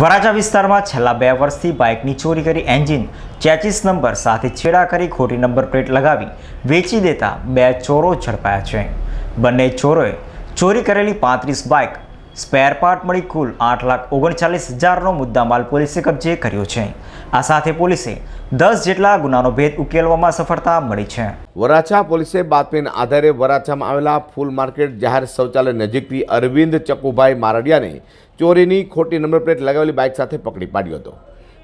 વરાછા વિસ્તારમાં છેલ્લા બે વર્ષથી બાઇકની ચોરી કરી એન્જિન, ચેચિસ નંબર સાથે છેડા કરી ખોટી નંબર પ્લેટ લગાવી વેચી દેતા બે ચોરો ઝડપાયા છે. બંને ચોરોએ ચોરી કરેલી પાંત્રીસ બાઇક સ્પેર પાર્ટ મળી કુલ આઠ લાખ ઓગણચાલીસ હજારનો મુદ્દામાલ પોલીસે કબજે કર્યો છે. આ સાથે પોલીસે દસ જેટલા ગુનાનો ભેદ ઉકેલવામાં સફળતા મળી છે. વરાછા પોલીસે બાતમીના આધારે વરાછામાં આવેલા ફૂલ માર્કેટ જાહેર શૌચાલય નજીકથી અરવિંદ ચકુભાઈ મારડિયાને ચોરીની ખોટી નંબર પ્લેટ લગાવેલી બાઇક સાથે પકડી પાડ્યો હતો.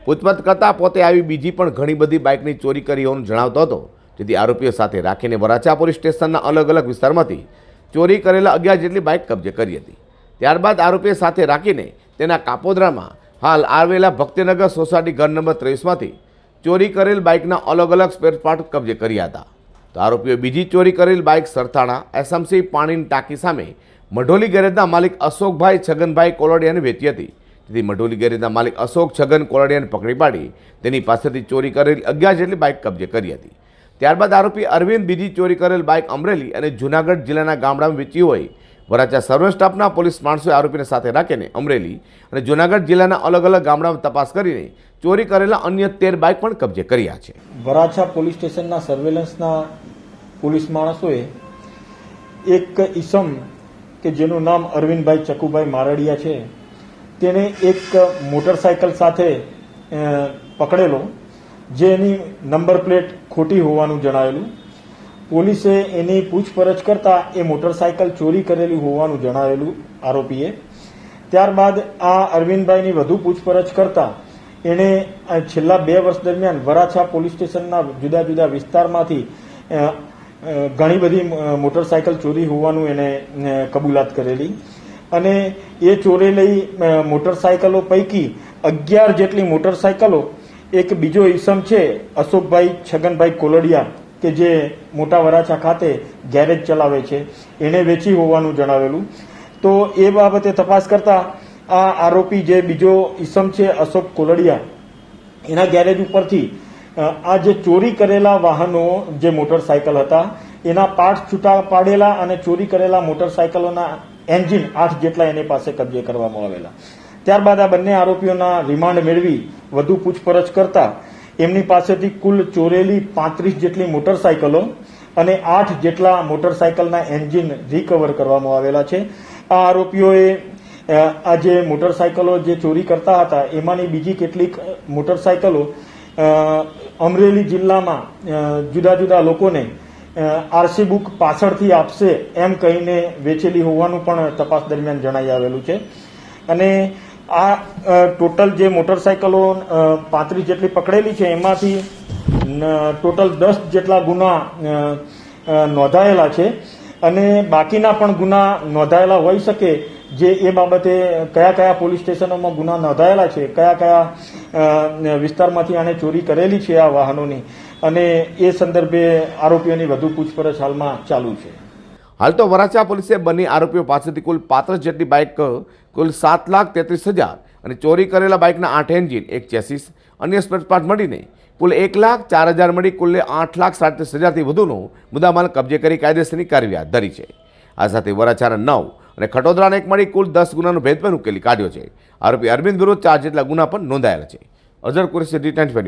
પૂછપરછ કરતાં પોતે આવી બીજી પણ ઘણી બધી બાઇકની ચોરી કરી હોવાનું જણાવતો હતો. જેથી આરોપીઓ સાથે રાખીને વરાછા પોલીસ સ્ટેશનના અલગ અલગ વિસ્તારમાંથી ચોરી કરેલા અગિયાર જેટલી બાઇક કબજે કરી હતી. ત્યારબાદ આરોપીએ સાથે રાખીને તેના કાપોદરામાં હાલ આવેલા ભક્તિનગર સોસાયટી ઘર નંબર ત્રેવીસમાંથી ચોરી કરેલ બાઇકના અલગ અલગ સ્પેરપાર્ટ કબજે કર્યા હતા. તો આરોપીઓ બીજી ચોરી કરેલ બાઇક સરથાણા, એસએમસી, પાણીની ટાંકી સામે મઢોલી ગેરેજના માલિક અશોકભાઈ છગનભાઈ કોલોડિયાને વેચી હતી. જેથી મઢોલી ગેરેજના માલિક અશોક છગન કોલોડિયાને પકડી પાડી તેની પાસેથી ચોરી કરેલ અગિયાર જેટલી બાઇક કબજે કરી હતી. ત્યારબાદ આરોપી અરવિંદ બીજી ચોરી કરેલ બાઇક અમરેલી અને જૂનાગઢ જિલ્લાના ગામડામાં વેચી હોય વરાછા સર્વે સ્ટાફના પોલીસ માણસોએ આરોપીને સાથે રાખીને અમરેલી અને જૂનાગઢ જિલ્લાના અલગ અલગ ગામડામાં તપાસ કરીને ચોરી કરેલા અન્ય તેર બાઇક પણ કબજે કર્યા છે. વરાછા પોલીસ સ્ટેશનના સર્વેલન્સના પોલીસ માણસોએ એક ઈસમ કે જેનું નામ અરવિંદભાઈ ચકુભાઈ મારડિયા છે, તેને એક મોટરસાયકલ સાથે પકડેલો, જેની નંબર પ્લેટ ખોટી હોવાનું જણાવેલું પોલીસે એની પૂછપરછ કરતા એ મોટરસાયકલ ચોરી કરેલી હોવાનું જણાવેલું આરોપીએ. ત્યારબાદ આ અરવિંદભાઈની વધુ પૂછપરછ કરતા એણે છેલ્લા બે વર્ષ દરમિયાન વરાછા પોલીસ સ્ટેશનના જુદા જુદા વિસ્તારમાંથી ઘણી બધી મોટરસાયકલ ચોરી હોવાનું એને કબૂલાત કરેલી. અને એ ચોરેલી મોટરસાયકલો પૈકી અગિયાર જેટલી મોટરસાયકલો, એક બીજો ઈસમ છે અશોકભાઈ છગનભાઈ કોલડિયા. કે જે મોટા વરાછા ખાતે ગેરેજ ચલાવે છે, એને વેચી હોવાનું જણાવેલું. તો એ બાબતે તપાસ કરતા આ આરોપી જે બીજો ઈસમ છે, અશોક કોલડિયા, એના ગેરેજ ઉપરથી આ જે ચોરી કરેલા વાહનો, જે મોટરસાયકલ હતા, એના પાર્ટ છૂટા પાડેલા અને ચોરી કરેલા મોટરસાયકલોના એન્જિન આઠ જેટલા એની પાસે કબજે કરવામાં આવેલા. ત્યારબાદ આ બંને આરોપીઓના રિમાન્ડ મેળવી વધુ પૂછપરછ કરતા એમની પાસેથી કુલ ચોરેલી પાંત્રીસ જેટલી મોટરસાયકલો અને આઠ જેટલા મોટરસાયકલના એન્જિન રિકવર કરવામાં આવેલા છે. આ આરોપીઓએ આ જે મોટરસાયકલો જે ચોરી કરતા હતા, એમાંની બીજી કેટલીક મોટરસાયકલો અમરેલી જિલ્લામાં જુદા જુદા લોકોને આરસી બુક પાછળથી આપશે એમ કહીને વેચેલી હોવાનું પણ તપાસ દરમિયાન જણાઈ આવેલું છે. અને આ ટોટલ જે મોટરસાયકલો પાંત્રીસ જેટલી પકડેલી છે, એમાંથી ટોટલ દસ જેટલા ગુના નોંધાયેલા છે. અને બાકીના પણ ગુના નોંધાયેલા હોઈ શકે જે એ બાબતે કયા કયા પોલીસ સ્ટેશનોમાં ગુના નોંધાયેલા છે, કયા કયા વિસ્તારમાંથી આણે ચોરી કરેલી છે આ વાહનોની. અને એ સંદર્ભે આરોપીઓની વધુ પૂછપરછ હાલમાં ચાલુ છે. હાલ તો વરાછા પોલીસે બંને આરોપીઓ પાસેથી કુલ પાંત્રીસ જેટલી બાઇક, કુલ સાત લાખ તેત્રીસ હજાર અને ચોરી કરેલા બાઇકના આઠ એન્જિન, એક ચેસીસ, અન્ય સ્પેરપાર્ટ મળીને કુલ એક લાખ ચાર હજાર મળી કુલ આઠ લાખ સાડત્રીસ હજારથી વધુનો મુદ્દામાલ કબજે કરી કાયદેસરની કાર્યવાહી હાથ ધરી છે. આ સાથે વરાછાના નવ અને ખટોદરાને એક મળી કુલ દસ ગુનાનો ભેદ પણ ઉકેલી કાઢ્યો છે. આરોપી અરવિંદ વિરુદ્ધ ચાર જેટલા ગુના પણ નોંધાયેલા છે. Azhar Qureshi, D twenty